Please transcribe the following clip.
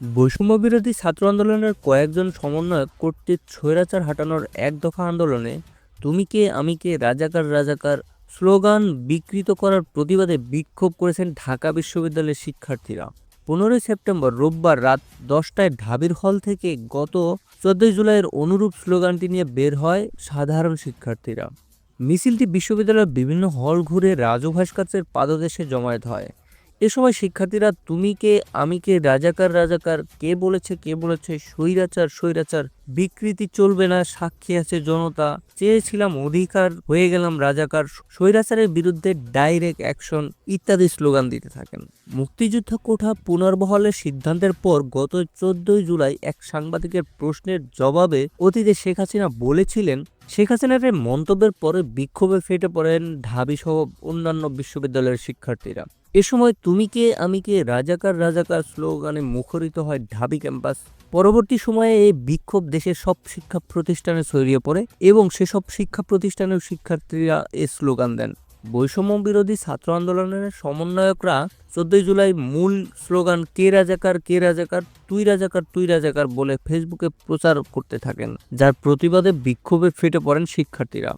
বৈষম্য বিরোধী ছাত্র আন্দোলনের কয়েকজন সমন্বয়ক কর্তৃক স্বৈরাচার হাঁটানোর এক দফা আন্দোলনে তুমি কে, আমি কে, রাজাকার রাজাকার স্লোগান বিকৃত করার প্রতিবাদে বিক্ষোভ করেছেন ঢাকা বিশ্ববিদ্যালয়ের শিক্ষার্থীরা। পনেরোই সেপ্টেম্বর রোববার রাত দশটায় ঢাবির হল থেকে গত চোদ্দই জুলাইয়ের অনুরূপ স্লোগানটি নিয়ে বের হয় সাধারণ শিক্ষার্থীরা। মিছিলটি বিশ্ববিদ্যালয়ের বিভিন্ন হল ঘুরে রাজু ভাস্কর্যের পাদদেশে জমায়েত হয়। এ সময় শিক্ষার্থীরা, তুমি কে? আমি কে? রাজাকার রাজাকার, কে বলেছে কে বলেছে? স্বৈরাচার স্বৈরাচার, বিকৃতি চলবে না, সাক্ষী আছে জনতা। চেয়েছিলাম অধিকার, হয়ে গেলাম রাজাকার, স্বৈরাচারের বিরুদ্ধে ডাইরেক্ট অ্যাকশন ইত্যাদি স্লোগান দিতে থাকেন। মুক্তিযুদ্ধ কোঠা পুনর্বহালের সিদ্ধান্তের পর গত চোদ্দই জুলাই এক সাংবাদিকের প্রশ্নের জবাবে অতীতে শেখ হাসিনা বলেছিলেন, শেখ হাসিনার মন্তব্যের পরে বিক্ষোভে ফেটে পড়েন ঢাবি সহ অন্যান্য বিশ্ববিদ্যালয়ের শিক্ষার্থীরা। এ সময় তুমি কে, আমি কে, রাজাকার রাজাকার স্লোগানে মুখরিত হয় ঢাবি ক্যাম্পাস। পরবর্তী সময়ে এই বিক্ষোভ দেশের সব শিক্ষা প্রতিষ্ঠানে ছড়িয়ে পড়ে এবং সেসব শিক্ষা প্রতিষ্ঠানের শিক্ষার্থীরা এ স্লোগান দেন। বৈষম্য বিরোধী ছাত্র আন্দোলনের সমন্বয়করা চোদ্দই জুলাই মূল স্লোগান, কে রাজাকার কে রাজাকার, তুই রাজাকার তুই রাজাকার বলে ফেসবুকে প্রচার করতে থাকেন, যার প্রতিবাদে বিক্ষোভে ফেটে পড়েন শিক্ষার্থীরা।